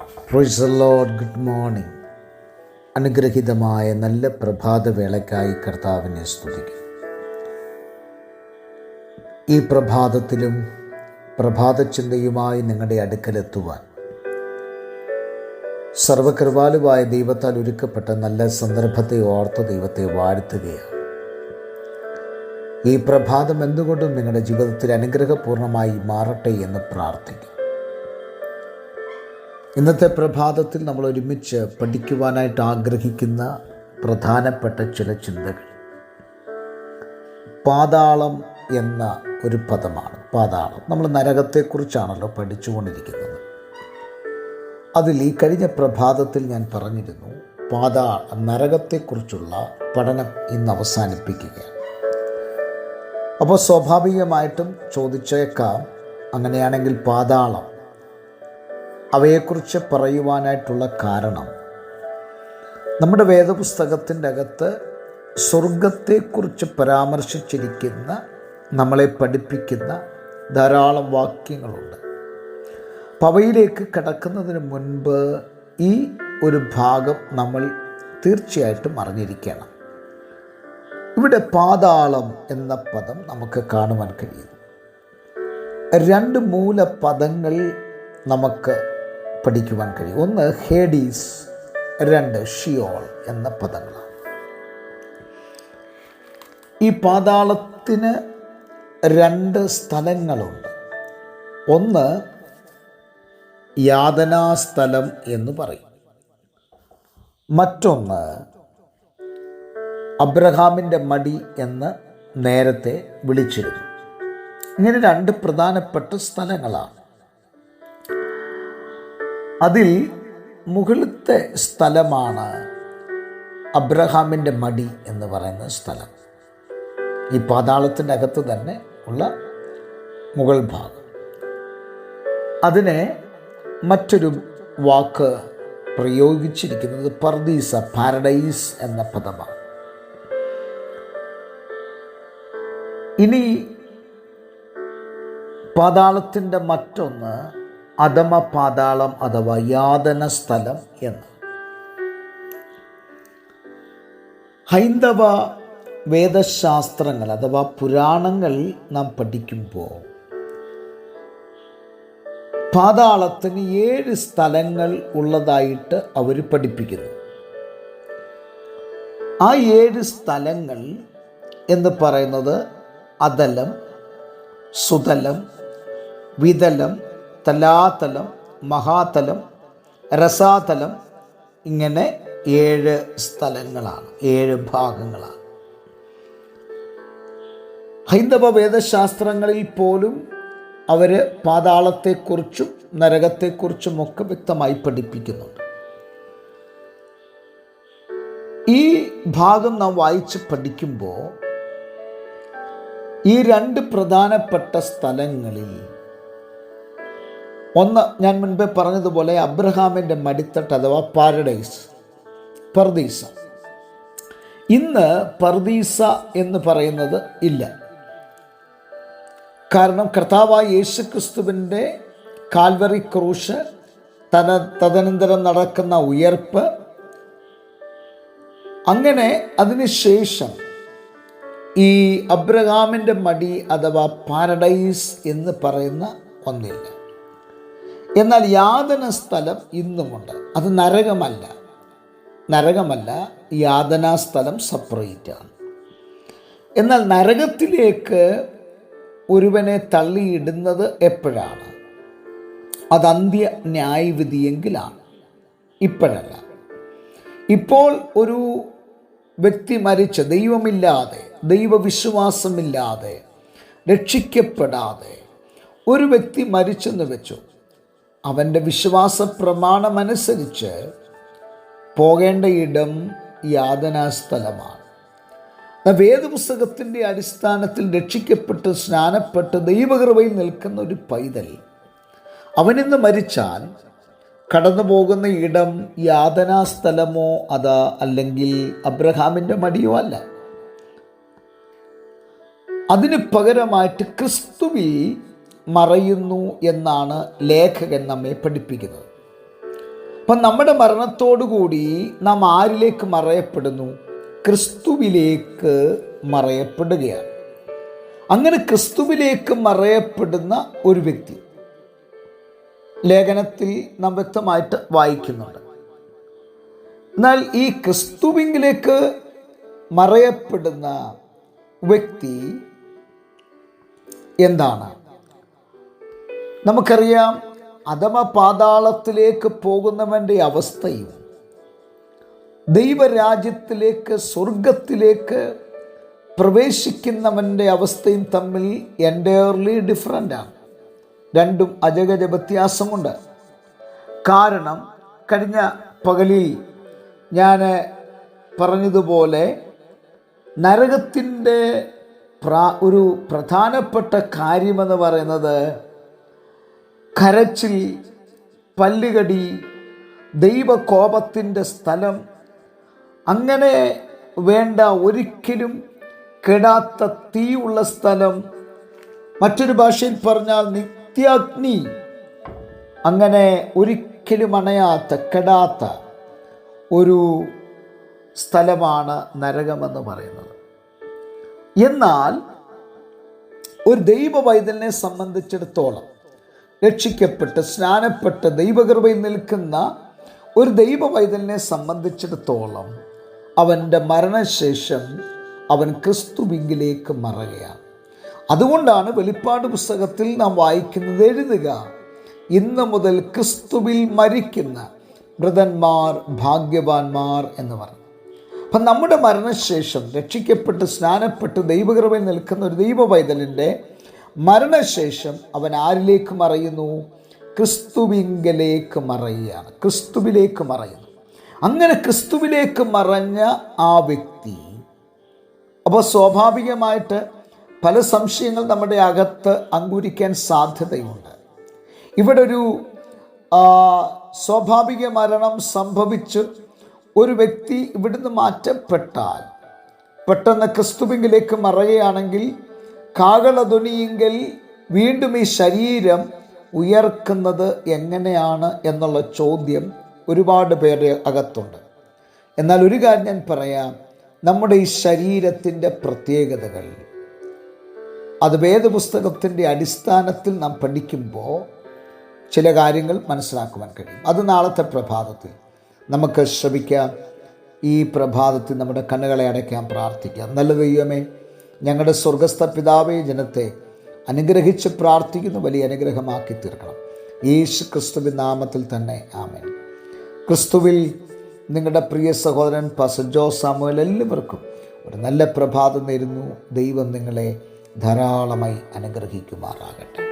പ്രൊയ്സ് load good morning അനുഗ്രഹീതമായ നല്ല പ്രഭാതവേളയ്ക്കായി കർത്താവിനെ സ്തുതിക്കും ഈ പ്രഭാതത്തിലും പ്രഭാതചിന്തയുമായി നിങ്ങളുടെ അടുക്കലെത്തുവാൻ സർവകൃപാലുവായ ദൈവത്താൽ ഒരുക്കപ്പെട്ട നല്ല സന്ദർഭത്തെ ഓർത്ത് ദൈവത്തെ വാഴ്ത്തുകയാണ്. ഈ പ്രഭാതം എന്തുകൊണ്ടും നിങ്ങളുടെ ജീവിതത്തിൽ അനുഗ്രഹപൂർണമായി മാറട്ടെ എന്ന് പ്രാർത്ഥിക്കും ഇന്നത്തെ പ്രഭാതത്തിൽ നമ്മൾ ഒരുമിച്ച് പഠിക്കുവാനായിട്ട് ആഗ്രഹിക്കുന്ന പ്രധാനപ്പെട്ട ചില ചിന്തകൾ. പാതാളം എന്ന ഒരു പദമാണ്. പാതാളം. നമ്മൾ നരകത്തെക്കുറിച്ചാണല്ലോ പഠിച്ചുകൊണ്ടിരിക്കുന്നത്. അതിൽ ഈ കഴിഞ്ഞ പ്രഭാതത്തിൽ ഞാൻ പറഞ്ഞിരുന്നു പാതാ നരകത്തെക്കുറിച്ചുള്ള പഠനം ഇന്ന് അവസാനിപ്പിക്കുകയാണ്. അപ്പോൾ സ്വാഭാവികമായിട്ടും ചോദിച്ചേക്കാം അങ്ങനെയാണെങ്കിൽ പാതാളം അവയെക്കുറിച്ച് പറയുവാനായിട്ടുള്ള കാരണം. നമ്മുടെ വേദപുസ്തകത്തിന്റെ അകത്ത് സ്വർഗത്തെക്കുറിച്ച് പരാമർശിച്ചിരിക്കുന്ന നമ്മളെ പഠിപ്പിക്കുന്ന ധാരാളം വാക്യങ്ങളുണ്ട്. പവയിലേക്ക് അവയിലേക്ക് കടക്കുന്നതിന് മുൻപ് ഈ ഒരു ഭാഗം നമ്മൾ തീർച്ചയായിട്ടും അറിഞ്ഞിരിക്കണം. ഇവിടെ പാതാളം എന്ന പദം നമുക്ക് കാണുവാൻ കഴിയും. രണ്ട് മൂലപദങ്ങൾ നമുക്ക് പഠിക്കുവാൻ കഴിയും. ഒന്ന് ഹേഡീസ് രണ്ട് ഷിയോൾ എന്ന പദങ്ങളാണ്. ഈ പാതാളത്തിന് രണ്ട് സ്ഥലങ്ങളുണ്ട്. ഒന്ന് യാതനാസ്ഥലം എന്ന് പറയും. മറ്റൊന്ന് അബ്രഹാമിന്റെ മടി എന്ന് നേരത്തെ വിളിച്ചിരുന്നു. ഇങ്ങനെ രണ്ട് പ്രധാനപ്പെട്ട സ്ഥലങ്ങളാണ്. അതിൽ മുകളിലത്തെ സ്ഥലമാണ് അബ്രഹാമിന്റെ മടി എന്ന് പറയുന്ന സ്ഥലം. ഈ പാതാളത്തിന്റെ അകത്ത് തന്നെ ഉള്ള മുകൾ ഭാഗം. അതിനെ മറ്റൊരു വാക്ക് പ്രയോഗിച്ചിരിക്കുന്നത് പർദീസ പാരഡൈസ് എന്ന പദമാണ്. ഇനി പാതാളത്തിന്റെ മറ്റൊന്ന് അധമ പാതാളം അഥവാ യാതന സ്ഥലം എന്ന്. ഹൈന്ദവ വേദശാസ്ത്രങ്ങൾ അഥവാ പുരാണങ്ങൾ നാം പഠിക്കുമ്പോൾ പാതാളത്തിന് ഏഴ് സ്ഥലങ്ങൾ ഉള്ളതായിട്ട് അവർ പഠിപ്പിക്കുന്നു. ആ ഏഴ് സ്ഥലങ്ങൾ എന്ന് പറയുന്നത് അതലം സുതലം വിതലം തലാതലം മഹാതലം രസാതലം ഇങ്ങനെ ഏഴ് സ്ഥലങ്ങളാണ് ഏഴ് ഭാഗങ്ങളാണ്. ഹൈന്ദവ വേദശാസ്ത്രങ്ങളിൽ പോലും അവർ പാതാളത്തെക്കുറിച്ചും നരകത്തെക്കുറിച്ചും ഒക്കെ വ്യക്തമായി പഠിപ്പിക്കുന്നുണ്ട്. ഈ ഭാഗം നാം വായിച്ച് പഠിക്കുമ്പോൾ ഈ രണ്ട് പ്രധാനപ്പെട്ട സ്ഥലങ്ങളിൽ ഒന്ന് ഞാൻ മുൻപേ പറഞ്ഞതുപോലെ അബ്രഹാമിന്റെ മടിത്തട്ട് അഥവാ പാരഡൈസ് പർദീസ. ഇന്ന് പർദീസ എന്ന് പറയുന്നത് ഇല്ല. കാരണം കർത്താവായ യേശു ക്രിസ്തുവിന്റെ കാൽവറി ക്രൂശ് തന തദനന്തരം നടക്കുന്ന ഉയർപ്പ് അങ്ങനെ അതിനുശേഷം ഈ അബ്രഹാമിന്റെ മടി അഥവാ പാരഡൈസ് എന്ന് പറയുന്ന ഒന്നില്ല. എന്നാൽ യാതന സ്ഥലം ഇന്നുമുണ്ട്. അത് നരകമല്ല. നരകമല്ല യാതനാ സ്ഥലം സെപ്പറേറ്റ് ആണ് എന്നാൽ നരകത്തിലേക്ക് ഒരുവനെ തള്ളിയിടുന്നത് എപ്പോഴാണ്? അത് അന്ത്യ ന്യായവിധിയെങ്കിലാണ് ഇപ്പോഴല്ല. ഇപ്പോൾ ഒരു വ്യക്തി മരിച്ച ദൈവമില്ലാതെ ദൈവവിശ്വാസമില്ലാതെ രക്ഷിക്കപ്പെടാതെ ഒരു വ്യക്തി മരിച്ചെന്ന് വെച്ചു. അവന്റെ വിശ്വാസ പ്രമാണമനുസരിച്ച് പോകേണ്ട ഇടം യാതനാസ്ഥലമാണ്. വേദപുസ്തകത്തിന്റെ അടിസ്ഥാനത്തിൽ രക്ഷിക്കപ്പെട്ട് സ്നാനപ്പെട്ട് ദൈവകൃപയിൽ നിൽക്കുന്ന ഒരു പൈതൽ അവനിന്ന് മരിച്ചാൽ കടന്നു പോകുന്ന ഇടം യാതനാസ്ഥലമോ അതാ അല്ലെങ്കിൽ അബ്രഹാമിന്റെ മടിയോ അല്ല. അതിന് പകരമായിട്ട് ക്രിസ്തുവിൽ മറയുന്നു എന്നാണ് ലേഖകൻ നമ്മെ പഠിപ്പിക്കുന്നത്. അപ്പം നമ്മുടെ മരണത്തോടുകൂടി നാം ആരിലേക്ക് മറയപ്പെടുന്നു? ക്രിസ്തുവിലേക്ക് മറയപ്പെടുകയാണ്. അങ്ങനെ ക്രിസ്തുവിലേക്ക് മറയപ്പെടുന്ന ഒരു വ്യക്തി ലേഖനത്തിൽ നാം വ്യക്തമായിട്ട് വായിക്കുന്നുണ്ട്. എന്നാൽ ഈ ക്രിസ്തുവിങ്കിലേക്ക് മറയപ്പെടുന്ന വ്യക്തി എന്താണ്? നമുക്കറിയാം അഥമ പാതാളത്തിലേക്ക് പോകുന്നവന്റെ അവസ്ഥയും ദൈവരാജ്യത്തിലേക്ക് സ്വർഗത്തിലേക്ക് പ്രവേശിക്കുന്നവന്റെ അവസ്ഥയും തമ്മിൽ എന്റയർലി ഡിഫറന്റാണ് രണ്ടും അജഗജ വ്യത്യാസമുണ്ട്. കാരണം കഴിഞ്ഞ പകലിൽ ഞാൻ പറഞ്ഞതുപോലെ നരകത്തിന്റെ ഒരു പ്രധാനപ്പെട്ട കാര്യമെന്ന് പറയുന്നത് കരച്ചിൽ പല്ലുകടി ദൈവകോപത്തിന്റെ സ്ഥലം അങ്ങനെ വേണ്ട ഒരിക്കലും കെടാത്ത തീയുള്ള സ്ഥലം. മറ്റൊരു ഭാഷയിൽ പറഞ്ഞാൽ നിത്യാഗ്നി. അങ്ങനെ ഒരിക്കലും അണയാത്ത കെടാത്ത ഒരു സ്ഥലമാണ് നരകമെന്ന് പറയുന്നത്. എന്നാൽ ഒരു ദൈവ പൈതലിനെ സംബന്ധിച്ചിടത്തോളം രക്ഷിക്കപ്പെട്ട് സ്നാനപ്പെട്ട് ദൈവകൃപയിൽ നിൽക്കുന്ന ഒരു ദൈവ വൈതലിനെ സംബന്ധിച്ചിടത്തോളം അവന്റെ മരണശേഷം അവൻ ക്രിസ്തുവിങ്കിലേക്ക് മറയുകയാണ്. അതുകൊണ്ടാണ് വെളിപ്പാട് പുസ്തകത്തിൽ നാം വായിക്കുന്നത് എഴുതുക ഇന്ന് മുതൽ ക്രിസ്തുവിൽ മരിക്കുന്ന മൃതന്മാർ ഭാഗ്യവാന്മാർ എന്ന് പറഞ്ഞു. അപ്പം നമ്മുടെ മരണശേഷം രക്ഷിക്കപ്പെട്ട് സ്നാനപ്പെട്ട് ദൈവകൃപയിൽ നിൽക്കുന്ന ഒരു ദൈവ പൈതലിന്റെ മരണശേഷം അവൻ ആരിലേക്ക് മറയുന്നു? ക്രിസ്തുവിങ്കലേക്ക് മറയുകയാണ്. ക്രിസ്തുവിലേക്ക് മറയുന്നു. അങ്ങനെ ക്രിസ്തുവിലേക്ക് മറഞ്ഞ ആ വ്യക്തി അപ്പോൾ സ്വാഭാവികമായിട്ട് പല സംശയങ്ങൾ നമ്മുടെ അകത്ത് അങ്കുരിക്കാൻ സാധ്യതയുണ്ട്. ഇവിടെ ഒരു സ്വാഭാവിക മരണം സംഭവിച്ച് ഒരു വ്യക്തി ഇവിടുന്ന് മാറ്റപ്പെട്ടാൽ പെട്ടെന്ന് ക്രിസ്തുവിങ്കിലേക്ക് മറയുകയാണെങ്കിൽ കാകളധ്വനിയെങ്കിൽ വീണ്ടും ഈ ശരീരം ഉയർക്കുന്നത് എങ്ങനെയാണ് എന്നുള്ള ചോദ്യം ഒരുപാട് പേരുടെ അകത്തുണ്ട്. എന്നാൽ ഒരു കാര്യം ഞാൻ പറയാം. നമ്മുടെ ഈ ശരീരത്തിന്റെ പ്രത്യേകതകൾ. അത് വേദപുസ്തകത്തിന്റെ അടിസ്ഥാനത്തിൽ നാം പഠിക്കുമ്പോൾ ചില കാര്യങ്ങൾ മനസ്സിലാക്കുവാൻ കഴിയും. അത് നാളത്തെ പ്രഭാതത്തിൽ നമുക്ക് ശ്രമിക്കാം. ഈ പ്രഭാതത്തിൽ നമ്മുടെ കണ്ണുകളെ അടയ്ക്കാൻ പ്രാർത്ഥിക്കാം. നല്ല ദൈവമേ ഞങ്ങളുടെ സ്വർഗസ്ഥ പിതാവേ ജനത്തെ അനുഗ്രഹിച്ച് പ്രാർത്ഥിക്കുന്ന വലിയ അനുഗ്രഹമാക്കി തീർക്കണം. യേശു ക്രിസ്തുവിൻ നാമത്തിൽ തന്നെ ആമേൻ. ക്രിസ്തുവിൽ നിങ്ങളുടെ പ്രിയ സഹോദരൻ പസജോ സാമുവൽ എല്ലാവർക്കും ഒരു നല്ല പ്രഭാതം നേരുന്നു. ദൈവം നിങ്ങളെ ധാരാളമായി അനുഗ്രഹിക്കുമാറാകട്ടെ.